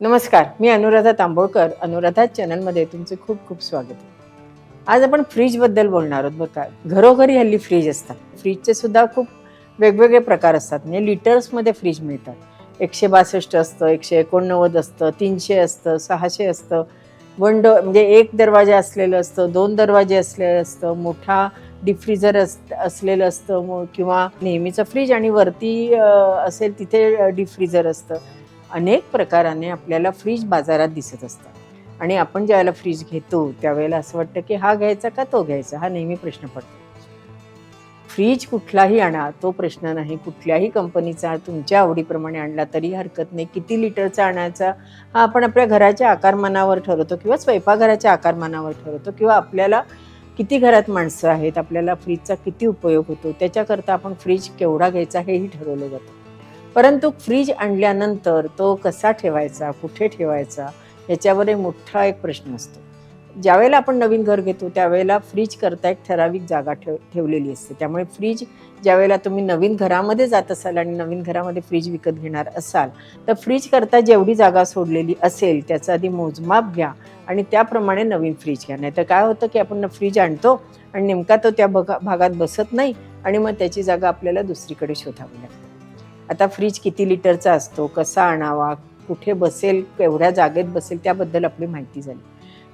नमस्कार मी अनुराधा तांबोळकर अनुराधा चॅनलमध्ये तुमचे खूप खूप स्वागत. आहे आज आपण फ्रीजबद्दल बोलणार आहोत. बघा घरोघरी हल्ली फ्रीज असतात. फ्रीजचे सुद्धा खूप वेगवेगळे प्रकार असतात. म्हणजे लिटर्समध्ये फ्रीज मिळतात. एकशे बासष्ट असतं एकशे एकोणनव्वद असतं तीनशे असतं सहाशे असतं. वन डो म्हणजे एक दरवाजा असलेलं असतं दोन दरवाजे असलेलं असतं मोठा डिफ्रीजर अस असलेलं असतं किंवा नेहमीचं फ्रीज आणि वरती असेल तिथे डिफ्रीजर असतं. अनेक प्रकाराने आपल्याला फ्रीज बाजारात दिसत असतात. आणि आपण ज्यावेळेला फ्रीज घेतो त्यावेळेला असं वाटतं की हा घ्यायचा का तो घ्यायचा? हा नेहमी प्रश्न पडतो. फ्रीज कुठलाही आणा तो प्रश्न नाही. कुठल्याही कंपनीचा तुमच्या आवडीप्रमाणे आणला तरी हरकत नाही. किती लिटरचा आणायचा? हा आपण आपल्या घराच्या आकारमानावर ठरवतो किंवा स्वयंपाकघराच्या आकारमानावर ठरवतो किंवा आपल्याला किती घरात माणसं आहेत आपल्याला फ्रीजचा किती उपयोग होतो त्याच्याकरता आपण फ्रीज केवढा घ्यायचा हेही ठरवलं जातं. परंतु फ्रीज आणल्यानंतर तो कसा ठेवायचा कुठे ठेवायचा याच्यावर एक मोठा एक प्रश्न असतो. ज्यावेळेला आपण नवीन घर घेतो त्यावेळेला फ्रीज करता एक ठराविक जागा ठेव ठेवलेली असते. त्यामुळे फ्रीज ज्यावेळेला तुम्ही नवीन घरामध्ये जात असाल आणि नवीन घरामध्ये फ्रीज विकत घेणार असाल तर फ्रीज करता जेवढी जागा सोडलेली असेल त्याचा आधी मोजमाप घ्या आणि त्याप्रमाणे नवीन फ्रीज घ्या. नाही तर काय होतं की आपण फ्रीज आणतो आणि नेमका तो त्या भगा भागात बसत नाही आणि मग त्याची जागा आपल्याला दुसरीकडे शोधावी लागते. आता फ्रीज किती लिटरचा असतो कसा आणावा कुठे बसेल केवढ्या जागेत बसेल त्याबद्दल आपली माहिती झाली.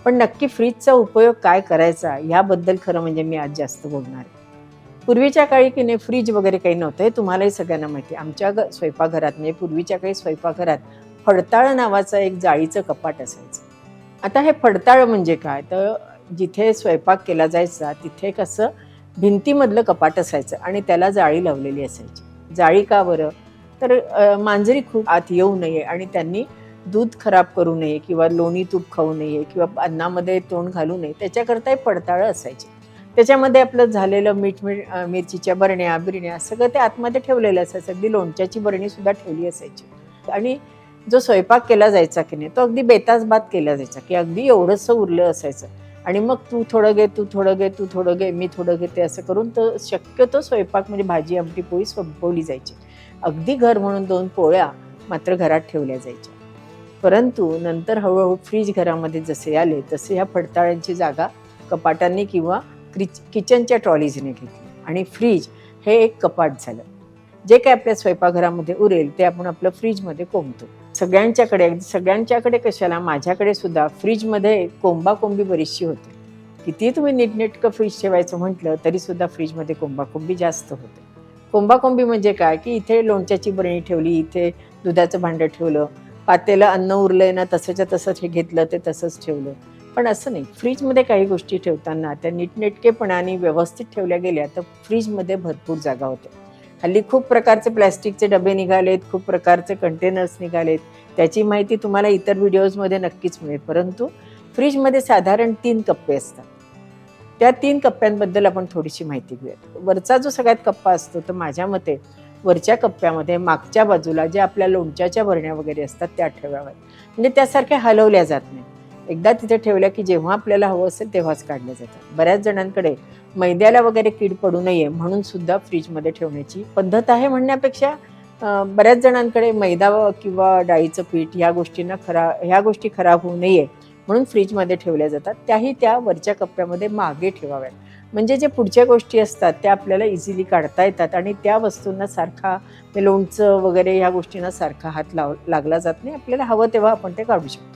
पण नक्की फ्रीजचा उपयोग काय करायचा ह्याबद्दल खरं म्हणजे मी आज जास्त बोलणार आहे. पूर्वीच्या काळी की नाही फ्रीज वगैरे काही नव्हतं हे तुम्हालाही सगळ्यांना माहिती आहे. आमच्या ग स्वयंपाकघरात म्हणजे पूर्वीच्या काळी स्वयंपाकघरात फडताळ नावाचं एक जाळीचं कपाट असायचं. आता हे फडताळ म्हणजे काय? तर जिथे स्वयंपाक केला जायचा तिथे कसं भिंतीमधलं कपाट असायचं आणि त्याला जाळी लावलेली असायची. जाळी का बरं? तर मांजरी खूप आत येऊ नये आणि त्यांनी दूध खराब करू नये किंवा लोणी तूप खाऊ नये किंवा अन्नामध्ये तोंड घालू नये त्याच्याकरता हे पडताळं असायचे. त्याच्यामध्ये आपलं झालेलं मीठ मीठ मिरचीच्या बरण्या बिरण्या सगळं ते आतमध्ये ठेवलेलं असायचं. अगदी लोणच्याची बरणी सुद्धा ठेवली असायची. आणि जो स्वयंपाक केला जायचा की नाही तो अगदी बेतास बात केला जायचा की अगदी एवढंसं उरलं असायचं. आणि मग तू थोडं घे तू थोडं घे तू थोडं घे मी थोडं घेते असं करून तर शक्यतो स्वयंपाक म्हणजे भाजी आमटी पोळी संपवली जायची. अगदी घर म्हणून दोन पोळ्या मात्र घरात ठेवल्या जायच्या. परंतु नंतर हळूहळू फ्रीज घरामध्ये जसे आले तसे ह्या फडताळ्यांची जागा कपाटांनी किंवा क्रिच किचनच्या ट्रॉलीजने घेतली आणि फ्रीज हे एक कपाट झालं. जे काय आपल्या स्वयंपाकघरामध्ये उरेल ते आपण आपलं फ्रीजमध्ये कोंबतो. सगळ्यांच्याकडे अगदी सगळ्यांच्याकडे कशाला माझ्याकडे सुद्धा फ्रीजमध्ये कोंबाकोंबी बरीचशी होते. किती तुम्ही नीटनेटकं फ्रीज ठेवायचं म्हटलं तरी सुद्धा फ्रीजमध्ये कोंबाकोंबी जास्त होते. कोंबाकोंबी म्हणजे काय? की इथे लोणच्याची बरणी ठेवली इथे दुधाचं भांडं ठेवलं पातेलं अन्न उरलंय ना तसंच्या तसंच हे घेतलं ते तसंच ठेवलं. पण असं नाही. फ्रीजमध्ये काही गोष्टी ठेवताना त्या नीटनेटकेपणाने व्यवस्थित ठेवल्या गेल्या तर फ्रीजमध्ये भरपूर जागा होते हल्ली खूप प्रकारचे प्लॅस्टिकचे डबे निघालेत खूप प्रकारचे कंटेनर्स निघालेत. त्याची माहिती तुम्हाला इतर व्हिडिओजमध्ये नक्कीच मिळेल. परंतु फ्रीजमध्ये साधारण तीन कप्पे असतात. त्या तीन कप्प्यांबद्दल आपण थोडीशी माहिती घेऊयात. वरचा जो सगळ्यात कप्पा असतो तर माझ्या मते वरच्या कप्प्यामध्ये मागच्या बाजूला ज्या आपल्या लोणच्याच्या भरण्या वगैरे असतात त्या ठेवाव्यात. म्हणजे त्यासारख्या हलवल्या जात नाही एकदा तिथे ठेवल्या की जेव्हा आपल्याला हवं असेल तेव्हाच काढल्या जातात. बऱ्याच जणांकडे मैद्याला वगैरे कीड पडू नये म्हणून सुद्धा फ्रीजमध्ये ठेवण्याची पद्धत आहे म्हणण्यापेक्षा बऱ्याच जणांकडे मैदा किंवा डाळीचं पीठ ह्या गोष्टींना खरा ह्या गोष्टी खराब होऊ नये म्हणून फ्रीजमध्ये ठेवल्या जातात. त्याही त्या वरच्या कप्प्यामध्ये मागे ठेवाव्यात. म्हणजे जे पुढच्या गोष्टी असतात त्या आपल्याला इझिली काढता येतात आणि त्या वस्तूंना सारखा ते लोणचं वगैरे ह्या गोष्टींना सारखा हात लाव लागला जात नाही. आपल्याला हवं तेव्हा आपण ते काढू शकतो.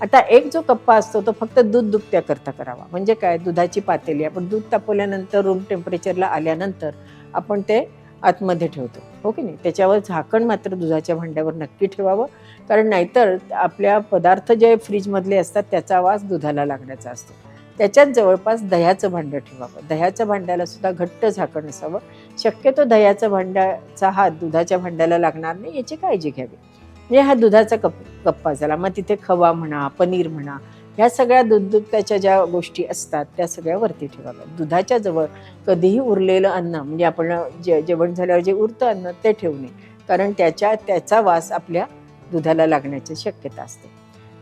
आता एक जो कप्पा असतो तो फक्त दूध दुभत्याकरता करावा. म्हणजे काय? दुधाची पातेली. आपण दूध तापवल्यानंतर रूम टेम्परेचरला आल्यानंतर आपण ते आतमध्ये ठेवतो. हो की नाही? त्याच्यावर झाकण मात्र दुधाच्या भांड्यावर नक्की ठेवावं. कारण नाहीतर आपल्या पदार्थ जे फ्रीजमधले असतात त्याचा वास दुधाला लागण्याचा असतो. त्याच्यात जवळपास दह्याचं भांडं ठेवावं. दह्याच्या भांड्याला सुद्धा घट्ट झाकण असावं. शक्यतो दह्याचं भांड्याचा हात दुधाच्या भांड्याला लागणार नाही याची काळजी घ्यावी. म्हणजे हा दुधाचा कप कप्पा झाला. मग तिथे खवा म्हणा पनीर म्हणा ह्या सगळ्या दूध दुधाच्या ज्या गोष्टी असतात त्या सगळ्या वरती ठेवाव्या दुधाच्या जवळ कधीही उरलेलं अन्न म्हणजे आपण जे जेवण झाल्यावर जे उरतं अन्न ते ठेवू नये. कारण त्याच्या त्याचा वास आपल्या दुधाला लागण्याची शक्यता असते.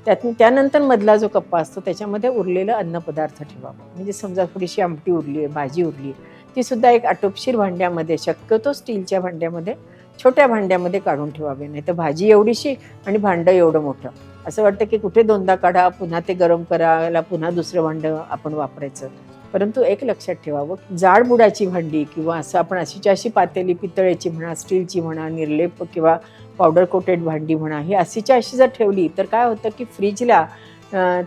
त्यात त्यानंतर मधला जो कप्पा असतो त्याच्यामध्ये उरलेलं अन्नपदार्थ ठेवावा. म्हणजे समजा थोडीशी आमटी उरली आहे भाजी उरली आहे ती सुद्धा एक आटोपशीर भांड्यामध्ये शक्यतो स्टीलच्या भांड्यामध्ये छोट्या भांड्यामध्ये काढून ठेवावे. नाही तर भाजी एवढीशी आणि भांडं एवढं मोठं. असं वाटतं की कुठे दोनदा काढा पुन्हा ते गरम करायला पुन्हा दुसरं भांडं आपण वापरायचं. परंतु एक लक्षात ठेवावं जाडबुडाची भांडी किंवा असं आपण अशीच्या अशी पातेली पितळेची म्हणा स्टीलची म्हणा निर्लेप किंवा पावडर कोटेड भांडी म्हणा ही अशीच्या अशी जर ठेवली तर काय होतं की फ्रीजला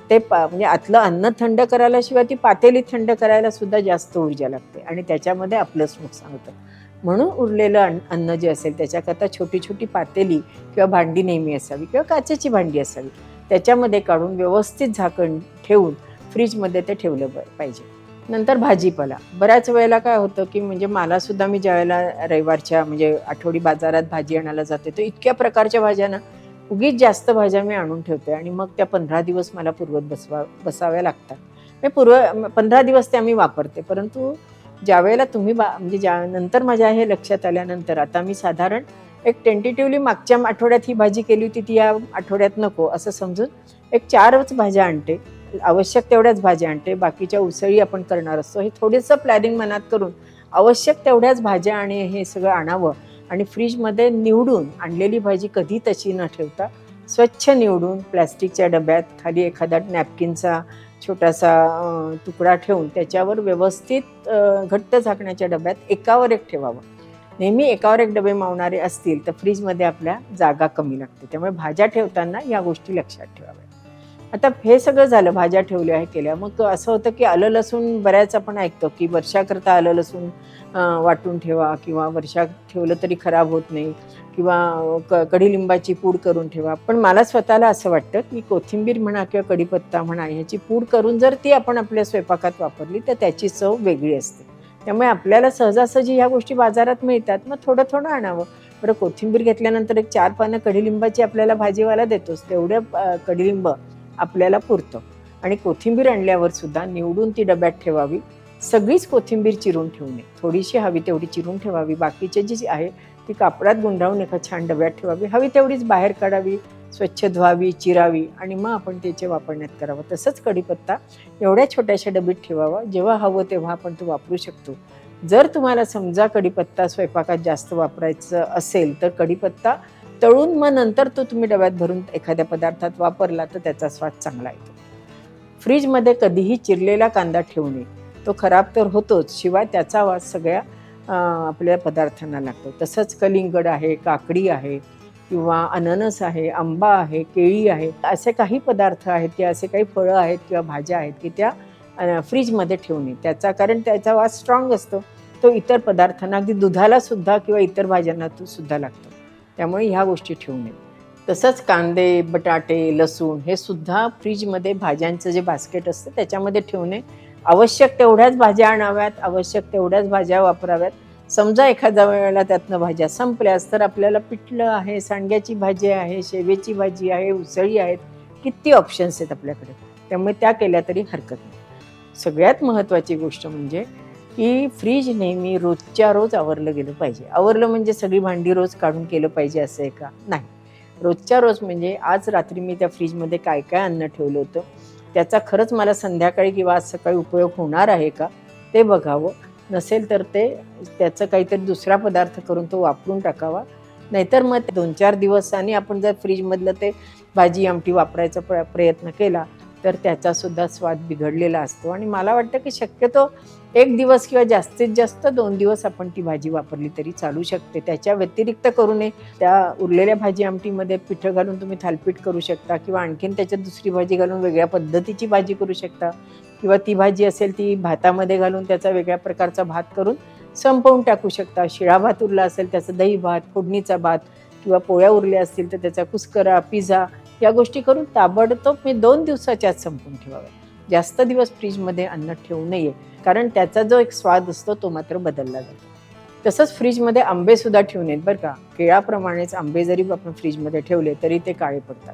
ते पा म्हणजे आतलं अन्न थंड करायला शिवाय ती पातेली थंड करायला सुद्धा जास्त ऊर्जा लागते आणि त्याच्यामध्ये आपलंच नुकसान होतं. म्हणून उरलेलं अन्न- अन्न जे असेल त्याच्याकरता छोटी छोटी पातेली किंवा भांडी नेहमी असावी किंवा काचेची भांडी असावी. त्याच्यामध्ये काढून व्यवस्थित झाकण ठेवून फ्रीजमध्ये ते ठेवलं ब- पाहिजे. नंतर भाजीपाला. बऱ्याच वेळेला काय होतं की म्हणजे मलासुद्धा मी ज्यावेळेला रविवारच्या म्हणजे आठवडी बाजारात भाजी आणायला जाते तर इतक्या प्रकारच्या भाज्या ना उगीच जास्त भाज्या मी आणून ठेवते आणि मग त्या पंधरा दिवस मला पुरवत बसवा बसाव्या लागतात. मी पूर्व पंधरा दिवस त्या मी वापरते परंतु ज्या वेळेला तुम्ही बा म्हणजे ज्या नंतर माझ्या हे लक्षात आल्यानंतर आता मी साधारण एक टेंटेटिव्हली मागच्या आठवड्यात ही भाजी केली होती ती या आठवड्यात नको असं समजून एक चारच भाज्या आणते. आवश्यक तेवढ्याच भाज्या आणते. बाकीच्या उसळी आपण करणार असतो. हे थोडंसं प्लॅनिंग मनात करून आवश्यक तेवढ्याच भाज्या आणि हे सगळं आणावं आणि फ्रीजमध्ये निवडून आणलेली भाजी कधी तशी न ठेवता स्वच्छ निवडून प्लॅस्टिकच्या डब्यात खाली एखादा नॅपकिनचा छोटासा तुकडा ठेवून त्याच्यावर व्यवस्थित घट्ट झाकण्याच्या डब्यात एकावर एक ठेवावं. नेहमी एकावर एक डबे मावणारे असतील तर फ्रीजमध्ये आपल्या जागा कमी लागते. त्यामुळे भाज्या ठेवताना या गोष्टी लक्षात ठेवाव्या आता हे सगळं झालं भाज्या ठेवल्या हे केल्या मग असं होतं की आलं लसूण बऱ्याच आपण ऐकतो की वर्षाकरता आलं लसूण वाटून ठेवा किंवा वर्षात ठेवलं तरी खराब होत नाही. किंवा क कढीलिंबाची पूड करून ठेवा. पण मला स्वतःला असं वाटतं की कोथिंबीर म्हणा किंवा कढीपत्ता म्हणा ह्याची पूड करून जर ती आपण आपल्या स्वयंपाकात वापरली तर त्याची चव वेगळी असते. त्यामुळे आपल्याला सहजासहजी ह्या गोष्टी बाजारात मिळतात मग थोडं थोडं आणावं. बरं कोथिंबीर घेतल्यानंतर एक चार पानं कढीलिंबाची आपल्याला भाजीवाला देतोच तेवढं कढीलिंब आपल्याला पुरतं. आणि कोथिंबीर आणल्यावर सुद्धा निवडून ती डब्यात ठेवावी. सगळीच कोथिंबीर चिरून ठेवू नये. थोडीशी हवी तेवढी चिरून ठेवावी. बाकीचे जी आहे ती कापडात गुंडाळून एका छान डब्यात ठेवावी. हवी तेवढीच बाहेर काढावी स्वच्छ धुवावी चिरावी आणि मग आपण त्याचे वापरण्यात करावं. तसंच कढीपत्ता एवढ्या छोट्याशा डबीत ठेवावा. जेव्हा हवं तेव्हा आपण तो वापरू शकतो. जर तुम्हाला समजा कढीपत्ता स्वयंपाकात जास्त वापरायचं असेल तर कढीपत्ता तळून मग नंतर तो तुम्ही डब्यात भरून एखाद्या पदार्थात वापरला तर त्याचा स्वाद चांगला येतो. फ्रीजमध्ये कधीही चिरलेला कांदा ठेवू नये. तो खराब तर होतोच शिवाय त्याचा वास सगळ्या आपल्या पदार्थांना लागतो. तसंच कलिंगड आहे काकडी आहे किंवा अननस आहे आंबा आहे केळी आहे असे काही पदार्थ आहेत किंवा असे काही फळं आहेत किंवा भाज्या आहेत की त्या फ्रीजमध्ये ठेवणे. त्याचा कारण त्याचा वास स्ट्रॉंग असतो. तो इतर पदार्थांना अगदी दुधाला सुद्धा किंवा इतर भाज्यांना तो सुद्धा लागतो. त्यामुळे ह्या गोष्टी ठेवू नये. तसंच कांदे बटाटे लसूण हे सुद्धा फ्रीजमध्ये भाज्यांचं जे बास्केट असतं त्याच्यामध्ये ठेवणे आवश्यक तेवढ्याच भाज्या आणाव्यात आवश्यक तेवढ्याच भाज्या वापराव्यात. समजा एखाद्या वेळेला त्यातनं भाज्या संपल्यास तर आपल्याला पिठलं आहे सांडग्याची भाजी आहे शेवेची भाजी आहे उसळी आहेत किती ऑप्शन्स आहेत आपल्याकडे? त्यामुळे त्या केल्या तरी हरकत नाही. सगळ्यात महत्त्वाची गोष्ट म्हणजे की फ्रीज नेहमी रोजच्या रोज आवरलं गेलं पाहिजे. आवरलं म्हणजे सगळी भांडी रोज काढून केलं पाहिजे असं आहे का? नाही. रोजच्या रोज म्हणजे आज रात्री मी त्या फ्रीजमध्ये काय काय अन्न ठेवलं होतं? त्याचा खरंच मला संध्याकाळी किंवा आज सकाळी उपयोग होणार आहे का ते बघावं. नसेल तर ते त्याचं काहीतरी दुसरा पदार्थ करून तो वापरून टाकावा. नाहीतर मग दोन चार दिवसांनी आपण जर फ्रीजमधलं ते भाजी आमटी वापरायचा प्र प्रयत्न केला तर त्याचासुद्धा स्वाद बिघडलेला असतो. आणि मला वाटतं की शक्यतो एक दिवस किंवा जास्तीत जास्त दोन दिवस आपण ती भाजी वापरली तरी चालू शकते. त्याच्या व्यतिरिक्त करू नये. त्या उरलेल्या भाजी आमटीमध्ये पिठं घालून तुम्ही थालपीठ करू शकता किंवा आणखीन त्याच्यात दुसरी भाजी घालून वेगळ्या पद्धतीची भाजी करू शकता. किंवा ती भाजी असेल ती भातामध्ये घालून त्याचा वेगळ्या प्रकारचा भात करून संपवून टाकू शकता. शिळा भात उरला असेल त्याचा दही भात फोडणीचा भात किंवा पोळ्या उरल्या असतील तर त्याचा कुस्करा पिझ्झा या गोष्टी करून ताबडतोब मी दोन दिवसाच्या आत संपवून ठेवाव्या. जास्त दिवस फ्रीजमध्ये अन्न ठेवू नये कारण त्याचा जो एक स्वाद असतो तो मात्र बदलला जातो. तसंच फ्रीजमध्ये आंबे सुद्धा ठेवू नयेत बरं का. केळाप्रमाणेच आंबे जरी आपण फ्रीजमध्ये ठेवले तरी ते काळे पडतात.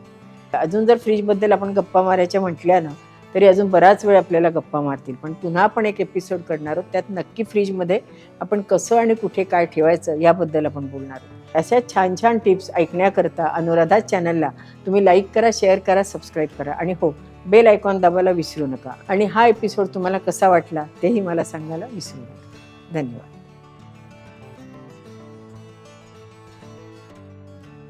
अजून जर फ्रीजबद्दल आपण गप्पा मारायच्या म्हटल्या ना तरी अजून बराच वेळ आपल्याला गप्पा मारतील. पण पुन्हा आपण एक एपिसोड करणार आहोत त्यात नक्की फ्रीजमध्ये आपण कसं आणि कुठे काय ठेवायचं याबद्दल आपण बोलणार आहोत. अशा छान छान टिप्स ऐकण्याकरता अनुराधा चॅनलला तुम्ही लाईक करा शेअर करा सबस्क्राईब करा आणि हो बेल आयकॉन दाबायला विसरू नका. आणि हा एपिसोड तुम्हाला कसा वाटला तेही मला सांगायला विसरू नका. धन्यवाद.